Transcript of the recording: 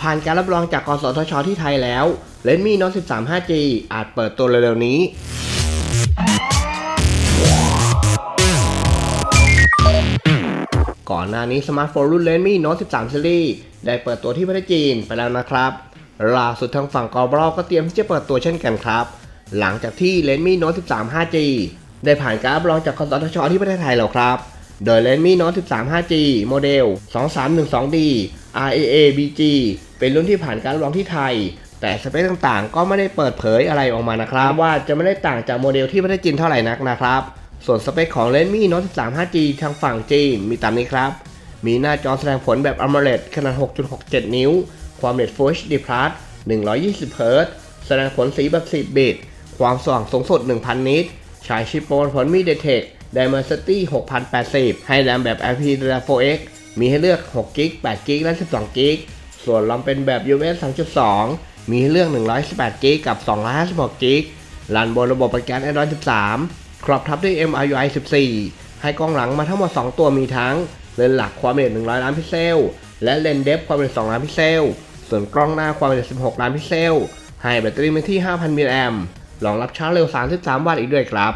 ผ่านการรับรองจากกสทช ที่ไทยแล้ว Redmi Note 13 5G อาจเปิดตัวเร็วๆนี้ ก่อนหน้านี้สมาร์ทโฟนรุ่น Redmi Note 13 Series ได้เปิดตัวที่ประเทศจีนไปแล้วนะครับล่าสุดทางฝั่งกอบรก็เตรียมที่จะเปิดตัวเช่นกันครับ หลังจากที่ Redmi Note 13 5G ได้ผ่านการรับรองจากกสทช ที่ประเทศไทยแล้วครับ โดย Redmi Note 13 5G โมเดล 2312D RAA BG เป็นรุ่นที่ผ่านการรับรองที่ไทย แต่สเปคต่างๆ ก็ไม่ได้เปิดเผยอะไรออกมานะครับ ว่าจะไม่ได้ต่างจากโมเดลที่ประเทศจีนเท่าไหร่นักนะครับ ส่วนสเปคของ Redmi Note 13 5G ทางฝั่งจีนมีตามนี้ครับ มีหน้าจอแสดงผลแบบ AMOLED ขนาด 6.67 นิ้ว ความเร็ว Full HD Plus 120 Hz แสดงผลสีแบบ 10 บิต ความสว่างสูงสุด 1,000 นิตใช้ชิปโปรผลมี DTEC Dimensity 6080 ให้แรมแบบ LPDDR4X มีให้เลือก6 g b 8 g b และ12 g b ส่วนรอมเป็นแบบ UFS 3.2 มีให้เลือก118 g b กับ256 g b รันบนระบบปฏิการ Android 13 ครอบทับด้วย MIUI 14 ให้กล้องหลังมาทั้งหมด 2 ตัวมีทั้ง เลนส์หลักความละเอียด100 ล้านพิกเซล และเลนส์เดฟความละเอียด2ล้านพิกเซล ส่วนกล้องหน้าความละเอียด 16 ล้านพิกเซล ให้แบตเตอรี่มาที่ 5,000 มิลลิแอมป์รองรับชาร์จเร็ว 33 วัตต์อีกด้วยครับ